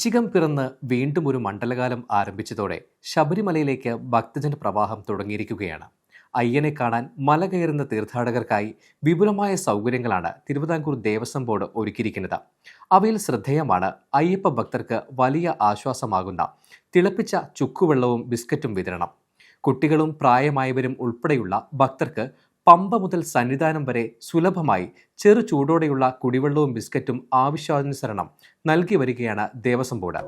വൃശ്ചികം പിറന്ന് വീണ്ടും ഒരു മണ്ഡലകാലം ആരംഭിച്ചതോടെ ശബരിമലയിലേക്ക് ഭക്തജന പ്രവാഹം തുടങ്ങിയിരിക്കുകയാണ്. അയ്യനെ കാണാൻ മല കയറുന്ന തീർത്ഥാടകർക്കായി വിപുലമായ സൗകര്യങ്ങളാണ് തിരുവിതാംകൂർ ദേവസ്വം ബോർഡ് ഒരുക്കിയിരിക്കുന്നത്. അവയിൽ ശ്രദ്ധേയമാണ് അയ്യപ്പ ഭക്തർക്ക് വലിയ ആശ്വാസമാകുന്ന തിളപ്പിച്ച ചുക്കുവെള്ളവും ബിസ്ക്കറ്റും വിതരണം. കുട്ടികളും പ്രായമായവരും ഉൾപ്പെടെയുള്ള ഭക്തർക്ക് പമ്പ മുതൽ സന്നിധാനം വരെ സുലഭമായി ചെറു ചൂടോടെയുള്ള കുടിവെള്ളവും ബിസ്ക്കറ്റും ആവശ്യാനുസരണം നൽകി വരികയാണ് Devaswom board.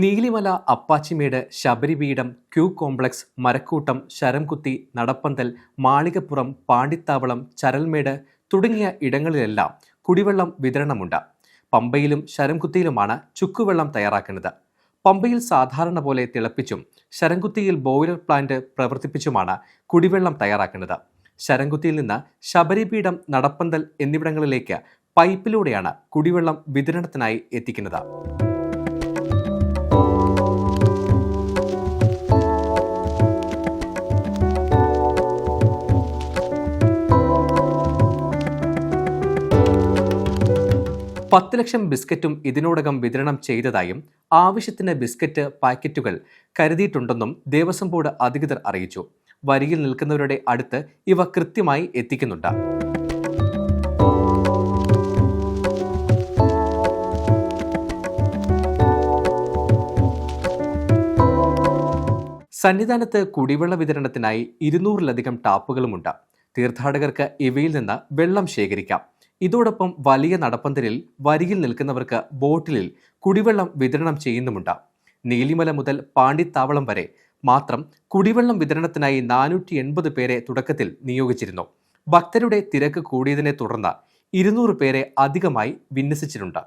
Neelimala Appachimedu Sabaripeedam queue complex Marakkoottam Sharamkuthi Nadappanthal Malikappuram Pandithavalam Charalmedu തുടങ്ങിയ ഇടങ്ങളിലെല്ലാം കുടിവെള്ളം വിതരണമുണ്ട്. പമ്പയിലും ശരംകുത്തിയിലുമാണ് ചുക്കുവെള്ളം തയ്യാറാക്കുന്നത്. പമ്പയിൽ സാധാരണ പോലെ തിളപ്പിച്ചും ശരംകുത്തിയിൽ ബോയിലർ പ്ലാന്റ് പ്രവർത്തിപ്പിച്ചുമാണ് കുടിവെള്ളം തയ്യാറാക്കുന്നത്. ശരംകുത്തിയിൽ നിന്ന് ശബരിപീഠം നടപ്പന്തൽ എന്നിവിടങ്ങളിലേക്ക് പൈപ്പിലൂടെയാണ് കുടിവെള്ളം വിതരണത്തിനായി എത്തിക്കുന്നത്. പത്ത് ലക്ഷം ബിസ്ക്കറ്റും ഇതിനോടകം വിതരണം ചെയ്തതായും ആവശ്യത്തിന് ബിസ്ക്കറ്റ് പാക്കറ്റുകൾ കരുതിയിട്ടുണ്ടെന്നും ദേവസ്വം ബോർഡ് അധികൃതർ അറിയിച്ചു. വരിയിൽ നിൽക്കുന്നവരുടെ അടുത്ത് ഇവ കൃത്യമായി എത്തിക്കുന്നുണ്ട്. സന്നിധാനത്ത് കുടിവെള്ള വിതരണത്തിനായി ഇരുന്നൂറിലധികം ടാപ്പുകളുമുണ്ട്. തീർത്ഥാടകർക്ക് ഇവയിൽ നിന്ന് വെള്ളം ശേഖരിക്കാം. ഇതോടൊപ്പം വലിയ നടപ്പന്തലിൽ വരിയിൽ നിൽക്കുന്നവർക്ക് ബോട്ടിലിൽ കുടിവെള്ളം വിതരണം ചെയ്യുന്നുമുണ്ട്. നീലിമല മുതൽ പാണ്ടിത്താവളം വരെ മാത്രം കുടിവെള്ളം വിതരണത്തിനായി നാനൂറ്റി എൺപത് പേരെ തുടക്കത്തിൽ നിയോഗിച്ചിരുന്നു. ഭക്തരുടെ തിരക്ക് കൂടിയതിനെ തുടർന്ന് ഇരുന്നൂറ് പേരെ അധികമായി വിന്യസിച്ചിട്ടുണ്ട്.